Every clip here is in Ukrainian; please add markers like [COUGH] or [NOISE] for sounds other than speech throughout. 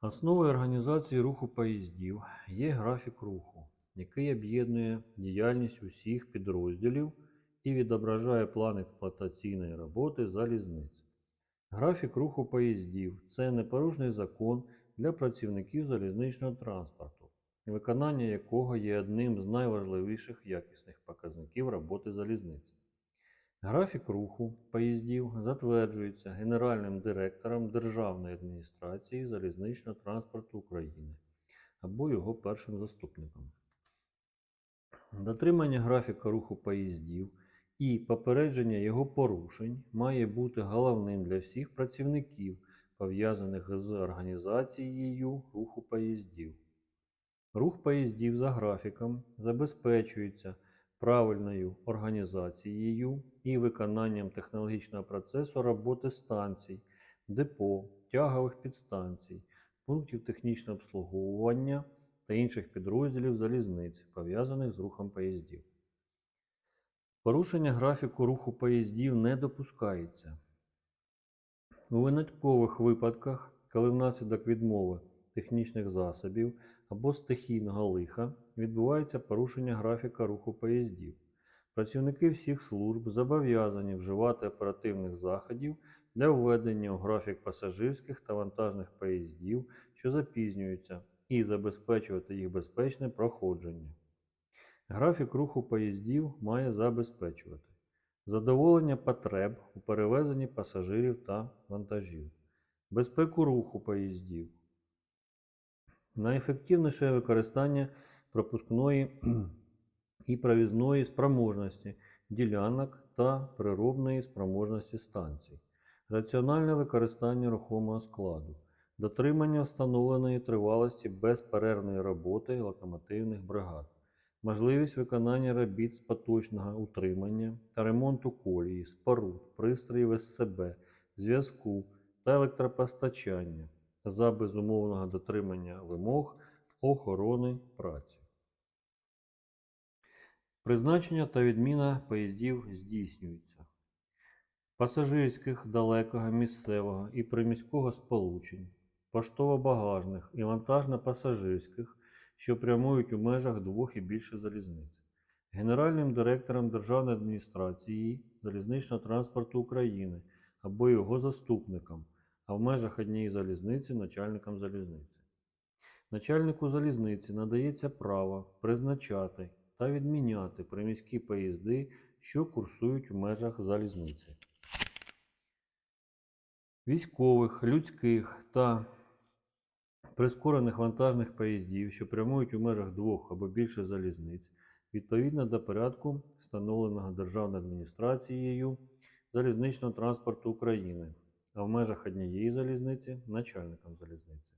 Основою організації руху поїздів є графік руху, який об'єднує діяльність усіх підрозділів і відображає план експлуатаційної роботи залізниць. Графік руху поїздів це непорушний закон для працівників залізничного транспорту, виконання якого є одним з найважливіших якісних показників роботи залізниці. Графік руху поїздів затверджується Генеральним директором Державної адміністрації залізничного транспорту України або його першим заступником. Дотримання графіка руху поїздів і попередження його порушень має бути головним для всіх працівників, пов'язаних з організацією руху поїздів. Рух поїздів за графіком забезпечується правильною організацією і виконанням технологічного процесу роботи станцій, депо, тягових підстанцій, пунктів технічного обслуговування та інших підрозділів залізниць, пов'язаних з рухом поїздів. Порушення графіку руху поїздів не допускається. У виняткових випадках, коли внаслідок відмови технічних засобів або стихійного лиха відбувається порушення графіка руху поїздів. Працівники всіх служб зобов'язані вживати оперативних заходів для введення у графік пасажирських та вантажних поїздів, що запізнюються, і забезпечувати їх безпечне проходження. Графік руху поїздів має забезпечувати задоволення потреб у перевезенні пасажирів та вантажів, безпеку руху поїздів, найефективніше використання пропускної і провізної спроможності ділянок та приробної спроможності станцій, раціональне використання рухомого складу, дотримання встановленої тривалості безперервної роботи локомотивних бригад, можливість виконання робіт з поточного утримання та ремонту колії, споруд, пристроїв СЦБ, зв'язку та електропостачання за безумовного дотримання вимог охорони праці. Призначення та відміна поїздів здійснюються. Пасажирських далекого місцевого і приміського сполучень, поштово-багажних і вантажно-пасажирських, що прямують у межах двох і більше залізниць, Генеральним директором Державної адміністрації залізничного транспорту України або його заступником, а в межах однієї залізниці начальником залізниці. Начальнику залізниці надається право призначати та відміняти приміські поїзди, що курсують в межах залізниці. Військових, людських та прискорених вантажних поїздів, що прямують у межах двох або більше залізниць, відповідно до порядку, встановленого Державною адміністрацією залізничного транспорту України, а в межах однієї залізниці начальником залізниці.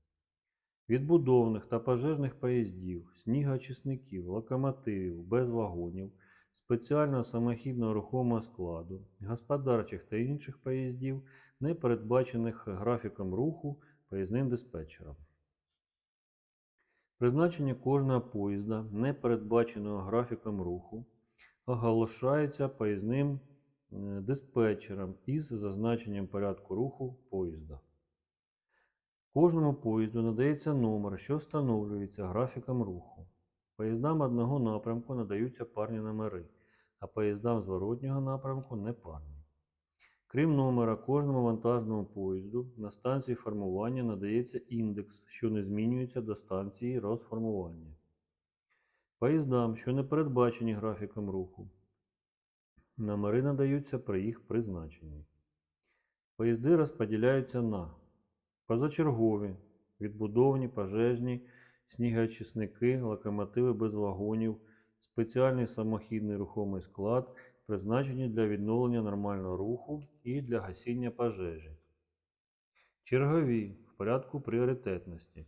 Відбудовних та пожежних поїздів, снігоочисників, локомотивів без вагонів, спеціального самохідного рухомого складу, господарчих та інших поїздів, не передбачених графіком руху поїзним диспетчером. Призначення кожного поїзда, не передбаченого графіком руху, оголошається поїзним е, диспетчером із зазначенням порядку руху поїзда. Кожному поїзду надається номер, що встановлюється графіком руху. Поїздам одного напрямку надаються парні номери, а поїздам зворотнього напрямку непарні. Крім номера, кожному вантажному поїзду на станції формування надається індекс, що не змінюється до станції розформування. Поїздам, що не передбачені графіком руху, номери надаються при їх призначенні. Поїзди розподіляються на позачергові, відбудовані, пожежні, снігоочисники, локомотиви без вагонів, спеціальний самохідний рухомий склад, призначені для відновлення нормального руху і для гасіння пожежі. Чергові в порядку пріоритетності.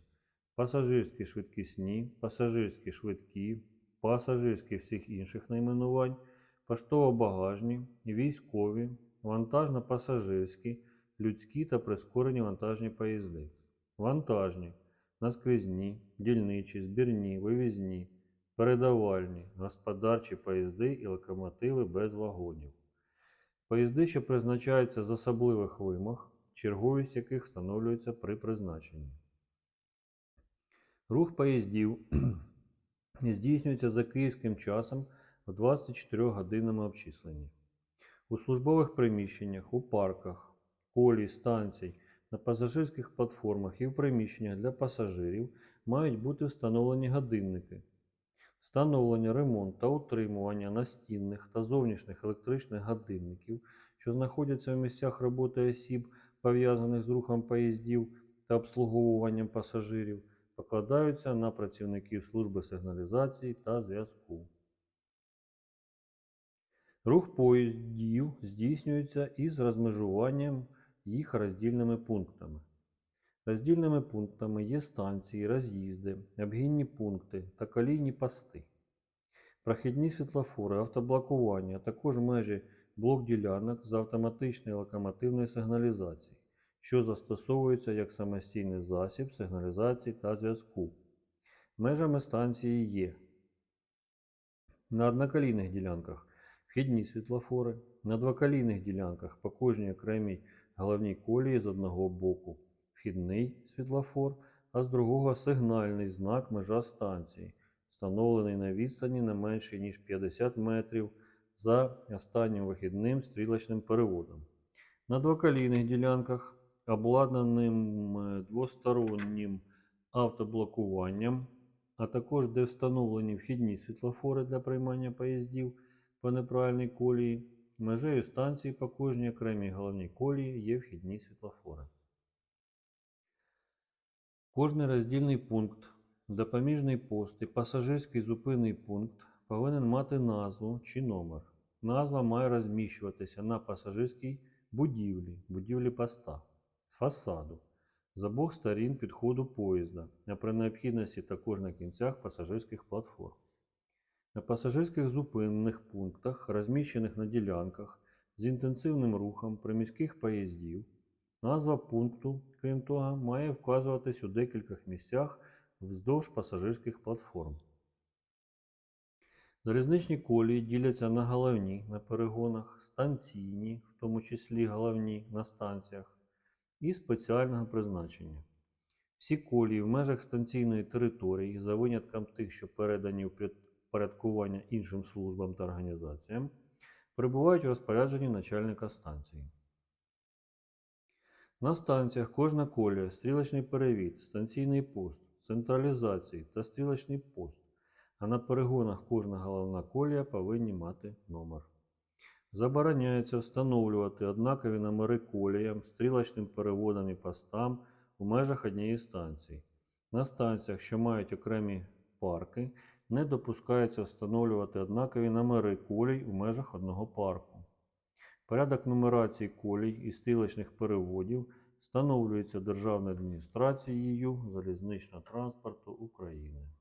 Пасажирські швидкісні, пасажирські швидкі, пасажирські всіх інших найменувань, поштово-багажні, військові, вантажно-пасажирські, людські та прискорені вантажні поїзди. Вантажні, наскрізні, дільничі, збірні, вивізні, передавальні, господарчі поїзди і локомотиви без вагонів. Поїзди, що призначаються з особливих вимог, черговість яких встановлюється при призначенні. Рух поїздів [CLEARS THROAT] здійснюється за київським часом в 24 годинному обчисленні. У службових приміщеннях, у парках, колій, станцій, на пасажирських платформах і в приміщеннях для пасажирів мають бути встановлені годинники. Встановлення, ремонт та утримування настінних та зовнішніх електричних годинників, що знаходяться в місцях роботи осіб, пов'язаних з рухом поїздів та обслуговуванням пасажирів, покладаються на працівників служби сигналізації та зв'язку. Рух поїздів здійснюється із розмежуванням їх роздільними пунктами. Роздільними пунктами є станції, роз'їзди, обгінні пункти та колійні пости. Прохідні світлофори, автоблокування, а також межі блок-ділянок з автоматичної локомотивної сигналізації, що застосовуються як самостійний засіб сигналізації та зв'язку. Межами станції є на одноколійних ділянках вхідні світлофори, на двоколійних ділянках по кожній окремій головній колії з одного боку вхідний світлофор, а з другого сигнальний знак межа станції, встановлений на відстані не менше ніж 50 метрів за останнім вихідним стрілочним переводом. На двоколійних ділянках, обладнаним е, двостороннім автоблокуванням, а також де встановлені вхідні світлофори для приймання поїздів по неправильній колії, межею станції по кожній окремій головній колії є вхідні світлофори. Кожний роздільний пункт, допоміжний пост і пасажирський зупинний пункт повинен мати назву чи номер. Назва має розміщуватися на пасажирській будівлі, будівлі поста, з фасаду, з обох сторін підходу поїзда, а при необхідності також на кінцях пасажирських платформ. На пасажирських зупинних пунктах, розміщених на ділянках з інтенсивним рухом приміських поїздів, назва пункту, крім того, має вказуватись у декількох місцях вздовж пасажирських платформ. Залізничні колії діляться на головні на перегонах, станційні, в тому числі головні на станціях, і спеціального призначення. Всі колії в межах станційної території, за винятком тих, що передані в підпорядкування іншим службам та організаціям, перебувають у розпорядженні начальника станції. На станціях кожна колія, стрілочний перевід, станційний пост, централізації та стрілочний пост, а на перегонах кожна головна колія повинні мати номер. Забороняється встановлювати однакові номери коліям, стрілочним переводам і постам у межах однієї станції. На станціях, що мають окремі парки, не допускається встановлювати однакові номери колій у межах одного парку. Порядок нумерації колій і стрілочних переводів встановлюється Державною адміністрацією залізничного транспорту України.